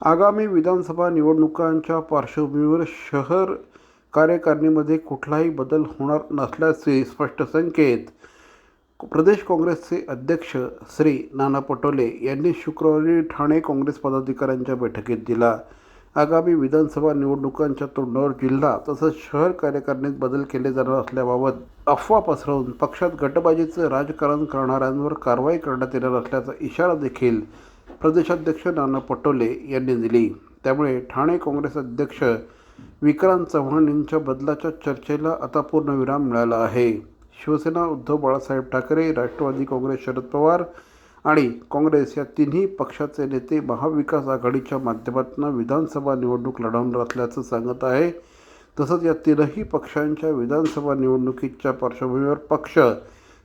आगामी विधानसभा निवडणुकांच्या पार्श्वभूमीवर शहर कार्यकारिणीमध्ये कुठलाही बदल होणार नसल्याचे स्पष्ट संकेत प्रदेश काँग्रेसचे अध्यक्ष श्री नाना पटोले यांनी शुक्रवारी ठाणे काँग्रेस पदाधिकाऱ्यांच्या बैठकीत दिला. आगामी विधानसभा निवडणुकांच्या तोंडावर जिल्हा तसंच शहर कार्यकारिणीत बदल केले जाणार असल्याबाबत अफवा पसरवून पक्षात गटबाजीचं राजकारण करणाऱ्यांवर कारवाई करण्यात येणार असल्याचा इशारा देखील प्रदेशाध्यक्ष नाना पटोले यांनी दिली. त्यामुळे ठाणे काँग्रेस अध्यक्ष विक्रांत चव्हाण यांच्या बदलाच्या चर्चेला आता पूर्णविराम मिळाला आहे. शिवसेना उद्धव बाळासाहेब ठाकरे राष्ट्रवादी काँग्रेस शरद पवार आणि काँग्रेस या तिन्ही पक्षाचे नेते महाविकास आघाडीच्या माध्यमातून विधानसभा निवडणूक लढवणार असल्याचं सांगत आहे. तसंच या तीनही पक्षांच्या विधानसभा निवडणुकीच्या पार्श्वभूमीवर पक्ष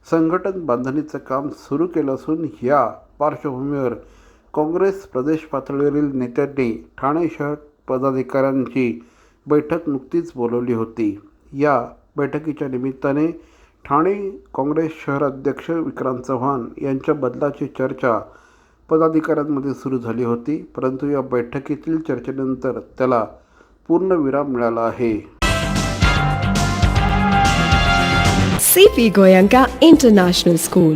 संघटन बांधणीचं काम सुरू केलं असून या पार्श्वभूमीवर काँग्रेस प्रदेश पातळीवरील नेत्यांनी ठाणे शहर पदाधिकाऱ्यांची बैठक नुकतीच बोलवली होती. या बैठकीच्या निमित्ताने ठाणे काँग्रेस शहर अध्यक्ष विक्रांत चव्हाण यांच्या बदलाची चर्चा पदाधिकाऱ्यांमध्ये सुरू झाली होती परंतु या बैठकीतील चर्चेनंतर त्याला पूर्णविराम मिळाला आहे. CP Goenka international school